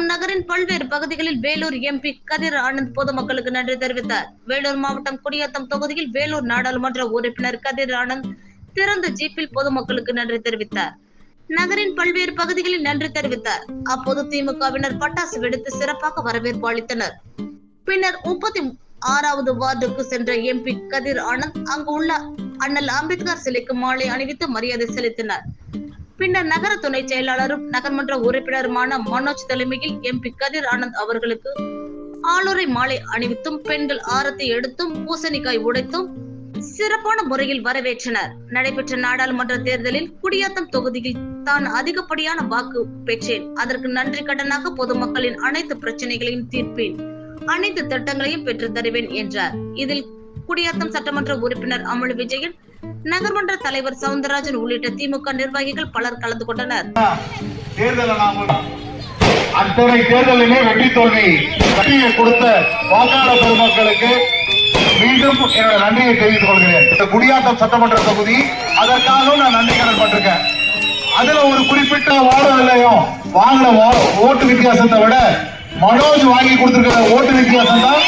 நகரின் பல்வேறு பகுதிகளில் வேலூர் எம்பி கதிர் ஆனந்த் பொதுமக்களுக்கு நன்றி தெரிவித்தார். வேலூர் மாவட்டம் குடியாத்தம் தொகுதியில் வேலூர் நாடாளுமன்ற உறுப்பினர் கதிர் ஆனந்த் திறந்த ஜீப்பில் பொதுமக்களுக்கு நன்றி தெரிவித்தார். நகரின் பல்வேறு பகுதிகளில் நன்றி தெரிவித்தார். அப்போது திமுகவினர் பட்டாசு வெடித்து சிறப்பாக வரவேற்பு அளித்தனர். பின்னர் முப்பத்தி ஆறாவது வார்டுக்கு சென்ற எம்பி கதிர் ஆனந்த் அங்கு உள்ள அண்ணல் அம்பேத்கர் சிலைக்கு மாலை அணிவித்து மரியாதை செலுத்தினார். பின்னர் நகர துணை செயலாளரும் நகர்மன்ற உறுப்பினருமான மனோஜ் தலைமையில் எம்பி கதிர் ஆனந்த் அவர்களுக்கு ஆளுரை மாலை அணிவித்தும் பெண்கள் ஆரத்தி எடுத்தும் பூசணிக்காய் உடைத்தும் சிறப்பான முறையில் வரவேற்றனர். நடைபெற்ற நாடாளுமன்ற தேர்தலில் குடியாத்தம் தொகுதியில் தான் அதிகப்படியான வாக்கு பெற்றேன். அதற்கு நன்றி கடனாக பொதுமக்களின் அனைத்து பிரச்சனைகளையும் தீர்ப்பேன். அனைத்து திட்டங்களையும் பெற்று தருவேன் என்றார். இதில் குடியாத்தம் சட்டமன்ற உறுப்பினர் அமலு விஜயன் நகர்மன்ற தலைவர் சவுந்தரராஜன் உள்ளிட்ட திமுக நிர்வாகிகள் பலர் கலந்து கொண்டனர். அத்தனை தேர்தலிலே வெற்றி தோல்வி வெற்றியை கொடுத்த வாக்காளர் பெருமக்களுக்கு மீண்டும் என்னோட நன்றியை தெரிவித்துக் கொள்கிறேன். இந்த குடியாத்தம் சட்டமன்ற தொகுதி அதற்காகவும் நான் நன்றி கடன் பட்டிருக்கேன். அதுல ஒரு குறிப்பிட்ட வார்டு நிலையம் வாங்கின ஓட்டு வித்தியாசத்தை விட மனோஜ் வாங்கி கொடுத்திருக்கிற ஓட்டு வித்தியாசம் தான்